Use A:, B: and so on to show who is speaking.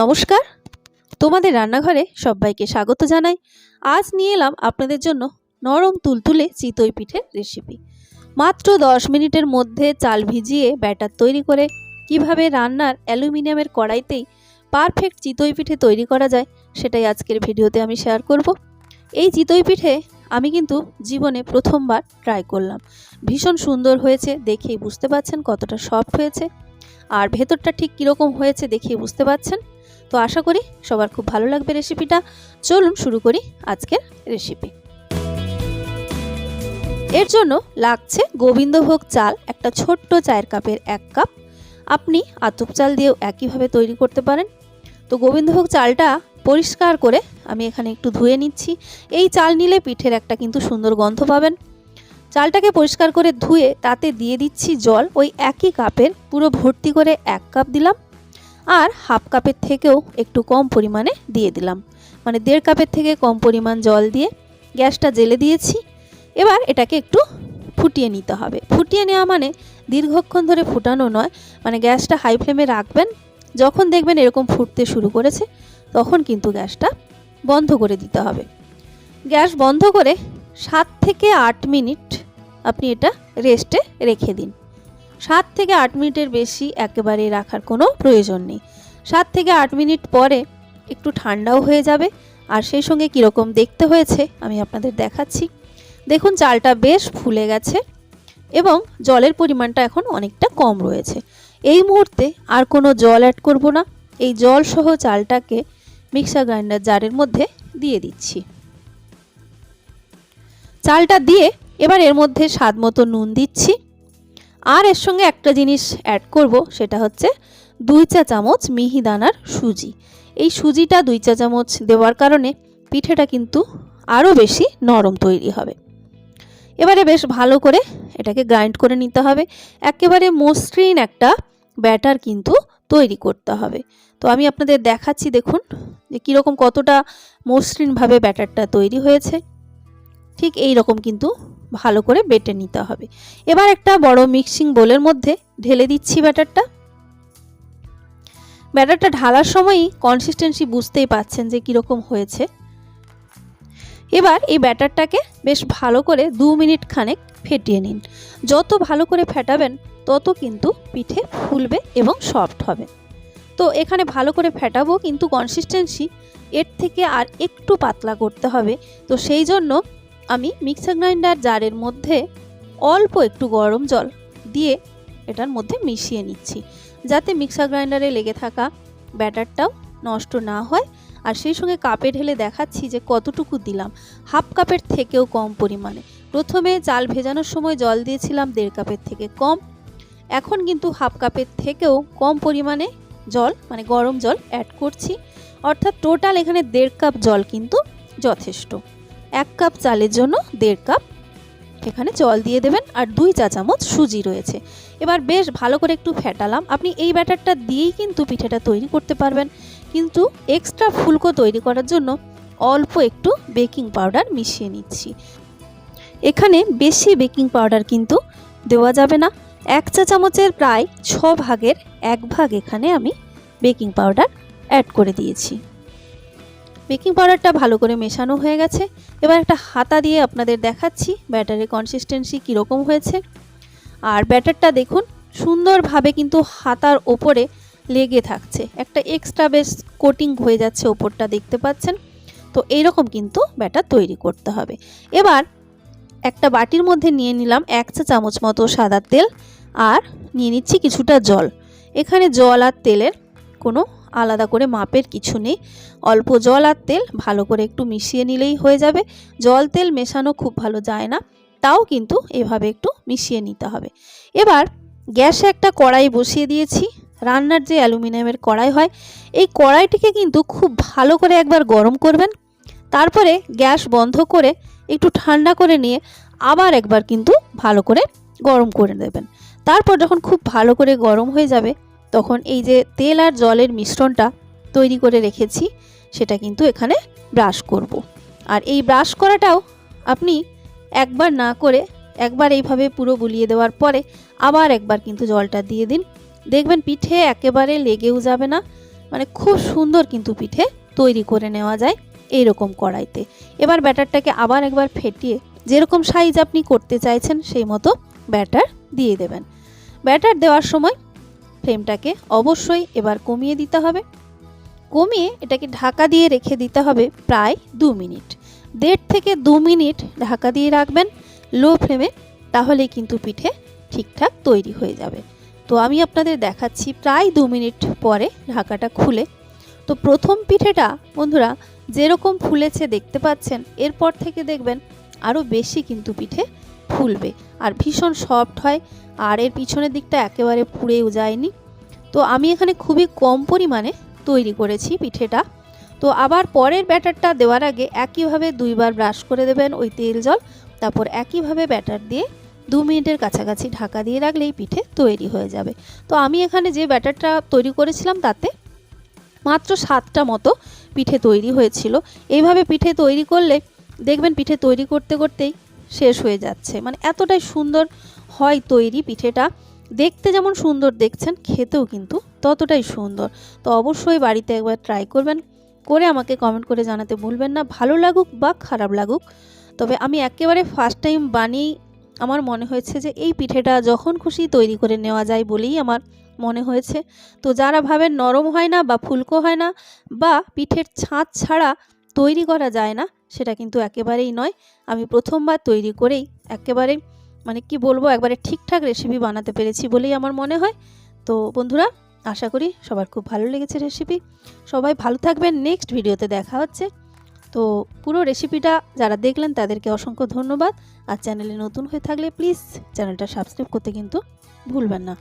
A: নমস্কার। তোমাদের রান্নাঘরে সবাইকে স্বাগত জানাই। আজ নিয়ে এলাম আপনাদের জন্য নরম তুলতুলে চিতই পিঠের রেসিপি মাত্র দশ মিনিটের মধ্যে চাল ভিজিয়ে ব্যাটার তৈরি করে কীভাবে রান্নার অ্যালুমিনিয়ামের কড়াইতেই পারফেক্ট চিতই পিঠে তৈরি করা যায়, সেটাই আজকের ভিডিওতে আমি শেয়ার করব। এই চিতই পিঠে আমি কিন্তু জীবনে প্রথমবার ট্রাই করলাম। ভীষণ সুন্দর হয়েছে, দেখেই বুঝতে পারছেন কতটা সফট হয়েছে। আর ভেতরটা ঠিক কীরকম হয়েছে দেখিয়ে বুঝতে পারছেন। তো আশা করি সবার খুব ভালো লাগবে রেসিপিটা। চলুন শুরু করি আজকের রেসিপি। এর জন্য লাগছে গোবিন্দভোগ চাল একটা ছোট্ট চায়ের কাপের এক কাপ। আপনি আতপ চাল দিয়েও একইভাবে তৈরি করতে পারেন। তো গোবিন্দভোগ চালটা পরিষ্কার করে আমি এখানে একটু ধুয়ে নিচ্ছি। এই চাল নিলে পিঠের একটা কিন্তু সুন্দর গন্ধ পাবেন। চালটাকে পরিষ্কার করে ধুয়ে তাতে দিয়ে দিচ্ছি জল। ওই একই কাপের পুরো ভর্তি করে এক কাপ দিলাম। আর হাফ কাপের থেকেও একটু কম পরিমাণে দিয়ে দিলাম। মানে দেড় কাপের থেকে কম পরিমাণ জল দিয়ে গ্যাসটা জেলে দিয়েছি। এবার এটাকে একটু ফুটিয়ে নিতে হবে। ফুটিয়ে নেওয়া মানে দীর্ঘক্ষণ ধরে ফুটানো নয় মানে গ্যাসটা হাই ফ্লেমে রাখবেন। যখন দেখবেন এরকম ফুটতে শুরু করেছে, তখন কিন্তু গ্যাসটা বন্ধ করে দিতে হবে। গ্যাস বন্ধ করে সাত থেকে আট মিনিট আপনি এটা রেস্টে রেখে দিন। সাত থেকে আট মিনিটের বেশি একেবারে রাখার কোনো প্রয়োজন নেই। সাত থেকে আট মিনিট পরে একটু ঠান্ডাও হয়ে যাবে। আর সেই সঙ্গে কীরকম দেখতে হয়েছে আমি আপনাদের দেখাচ্ছি। দেখুন, চালটা বেশ ফুলে গেছে এবং জলের পরিমাণটা এখন অনেকটা কম রয়েছে। এই মুহূর্তে আর কোনো জল অ্যাড করব না। এই জল সহ চালটাকে মিক্সার গ্রাইন্ডার জারের মধ্যে দিয়ে দিচ্ছি। চালটা দিয়ে এবার এর মধ্যে স্বাদ মতো নুন দিচ্ছি। আর এর সঙ্গে একটা জিনিস অ্যাড করব, সেটা হচ্ছে দুই চা চামচ মিহিদানার সুজি। এই সুজিটা দুই চা চামচ দেওয়ার কারণে পিঠেটা কিন্তু আরও বেশি নরম তৈরি হবে। এবারে বেশ ভালো করে এটাকে গ্রাইন্ড করে নিতে হবে। একেবারে মসৃণ একটা ব্যাটার কিন্তু তৈরি করতে হবে। তো আমি আপনাদের দেখাচ্ছি, দেখুন, যে কীরকম কতটা মসৃণভাবে ব্যাটারটা তৈরি হয়েছে। ঠিক এই রকম কিন্তু ভালো করে বেটে নিতে হবে। এবার একটা বড় মিক্সিং বোলের মধ্যে ঢেলে দিচ্ছি ব্যাটারটা। ব্যাটারটা ঢালার সময়ই কনসিস্টেন্সি বুঝতেই পাচ্ছেন যে কীরকম হয়েছে। এবার এই ব্যাটারটাকে বেশ ভালো করে দু মিনিট খানেক ফেটিয়ে নিন। যত ভালো করে ফেটাবেন, তত কিন্তু পিঠে ফুলবে এবং সফট হবে। তো এখানে ভালো করে ফেটাবো, কিন্তু কনসিস্টেন্সি এর থেকে আর একটু পাতলা করতে হবে। তো সেই জন্য আমি মিক্সার গ্রাইন্ডার জারের মধ্যে অল্প একটু গরম জল দিয়ে এটার মধ্যে মিশিয়ে নিচ্ছি, যাতে মিক্সার গ্রাইন্ডারে লেগে থাকা ব্যাটারটাও নষ্ট না হয়। আর সেই সঙ্গে কাপে ঢেলে দেখাচ্ছি যে কতটুকু দিলাম। হাফ কাপের থেকেও কম পরিমাণে। প্রথমে চাল ভেজানোর সময় জল দিয়েছিলাম দেড় কাপের থেকে কম। এখন কিন্তু হাফ কাপের থেকেও কম পরিমাণে জল মানে গরম জল অ্যাড করছি। অর্থাৎ টোটাল এখানে দেড় কাপ জল কিন্তু যথেষ্ট। এক কাপ চালের জন্য দেড় কাপ। এখানে জল দিয়ে দেবেন আর দুই চা চামচ সুজি রয়েছে। এবার বেশ ভালো করে একটু ফেটালাম। আপনি এই ব্যাটারটা দিয়েই কিন্তু পিঠেটা তৈরি করতে পারবেন। কিন্তু এক্সট্রা ফুলকো তৈরি করার জন্য অল্প একটু বেকিং পাউডার মিশিয়ে নিচ্ছি। এখানে বেশি বেকিং পাউডার কিন্তু দেওয়া যাবে না। এক চা চামচের প্রায় ছ ভাগের এক ভাগ এখানে আমি বেকিং পাউডার অ্যাড করে দিয়েছি। বেকিং পাউডারটা ভালো করে মেশানো হয়ে গেছে। এবার একটা হাতা দিয়ে আপনাদের দেখাচ্ছি ব্যাটারের কনসিস্টেন্সি কীরকম হয়েছে। আর ব্যাটারটা দেখুন, সুন্দরভাবে কিন্তু হাতার ওপরে লেগে থাকছে। একটা এক্সট্রা বেশ কোটিং হয়ে যাচ্ছে ওপরটা দেখতে পাচ্ছেন। তো এইরকম কিন্তু ব্যাটার তৈরি করতে হবে। এবার একটা বাটির মধ্যে নিয়ে নিলাম এক চা চামচ মতো সাদা তেল আর নিয়ে নিচ্ছি কিছুটা জল। এখানে জল আর তেলের কোনো আলাদা করে মাপের কিছু নেই। অল্প জল আর তেল ভালো করে একটু মিশিয়ে নিলেই হয়ে যাবে। জল তেল মেশানো খুব ভালো যায় না, তাও কিন্তু এভাবে একটু মিশিয়ে নিতে হবে। এবার গ্যাসে একটা কড়াই বসিয়ে দিয়েছি। রান্নার যে অ্যালুমিনিয়ামের কড়াই হয়, এই কড়াইটিকে কিন্তু খুব ভালো করে একবার গরম করবেন। তারপরে গ্যাস বন্ধ করে একটু ঠান্ডা করে নিয়ে আবার একবার কিন্তু ভালো করে গরম করে দেবেন তারপর যখন খুব ভালো করে গরম হয়ে যাবে তখন এই যে তেল আর জলের মিশ্রণটা তৈরি করে রেখেছি, সেটা কিন্তু এখানে ব্রাশ করব। আর এই ব্রাশ করাটাও আপনি একবার না করে একবার এইভাবে পুরো বুলিয়ে দেওয়ার পরে আবার একবার কিন্তু জলটা দিয়ে দিন। দেখবেন পিঠে একেবারে লেগেও যাবে না মানে খুব সুন্দর কিন্তু পিঠে তৈরি করে নেওয়া যায় এইরকম কড়াইতে। এবার ব্যাটারটাকে আবার একবার ফেটিয়ে যেরকম সাইজ আপনি করতে চাইছেন সেই মতো ব্যাটার দিয়ে দেবেন। ব্যাটার দেওয়ার সময় ফ্লেমটাকে অবশ্যই এবার কমিয়ে দিতে হবে। কমিয়ে এটাকে ঢাকা দিয়ে রেখে দিতে হবে প্রায় দু মিনিট। দেড় থেকে দু মিনিট ঢাকা দিয়ে রাখবেন লো ফ্লেমে, তাহলেই কিন্তু পিঠে ঠিকঠাক তৈরি হয়ে যাবে। তো আমি আপনাদের দেখাচ্ছি প্রায় দু মিনিট পরে ঢাকাটা খুলে। তো প্রথম পিঠেটা বন্ধুরা যেরকম ফুলেছে দেখতে পাচ্ছেন, এরপর থেকে দেখবেন আরও বেশি কিন্তু পিঠে ফুলবে। আর ভীষণ সফট হয়, আর এর পিছনের দিকটা একেবারে পুড়েও যায়নি। তো আমি এখানে খুবই কম পরিমাণে তৈরি করেছি পিঠেটা। তো আবার পরের ব্যাটারটা দেওয়ার আগে একইভাবে দুইবার ব্রাশ করে দেবেন ওই তেল জল, তারপর একইভাবে ব্যাটার দিয়ে দু মিনিটের কাছাকাছি ঢাকা দিয়ে রাখলেই পিঠে তৈরি হয়ে যাবে। তো আমি এখানে যে ব্যাটারটা তৈরি করেছিলাম তাতে মাত্র সাতটা মতো পিঠে তৈরি হয়েছিল। এইভাবে পিঠে তৈরি করলে, দেখবেন পিঠে তৈরি করতে করতেই শেষ হয়ে যাচ্ছে। মানে এতটাই সুন্দর হয় তৈরি পিঠেটা। দেখতে যেমন সুন্দর দেখছেন, খেতেও কিন্তু ততটাই সুন্দর। তো অবশ্যই বাড়িতে একবার ট্রাই করবেন, করে আমাকে কমেন্ট করে জানাতে ভুলবেন না। ভালো লাগুক বা খারাপ লাগুক, তবে আমি একেবারে ফার্স্ট টাইম বানিয়েই আমার মনে হয়েছে যে এই পিঠেটা যখন খুশি তৈরি করে নেওয়া যায় বলেই আমার মনে হয়েছে। তো যারা ভাবেন নরম হয় না বা ফুলকো হয় না বা পিঠের ছাঁচ ছাড়া তৈরি করা যায় না সেটা কিন্তু একেবারেই নয়। আমি প্রথমবার তৈরি করেই একেবারে মানে কি বলব, একবারে ঠিকঠাক রেসিপি বানাতে পেরেছি বলেই আমার মনে হয়। তো বন্ধুরা, আশা করি সবার খুব ভালো লেগেছে রেসিপি সবাই ভালো থাকবেন নেক্সট ভিডিওতে দেখা হচ্ছে। তো পুরো রেসিপিটা যারা দেখলেন, তাদেরকে অসংখ্য ধন্যবাদ। আর চ্যানেলে নতুন হয়ে থাকলে প্লিজ চ্যানেলটা সাবস্ক্রাইব করতে কিন্তু ভুলবেন না।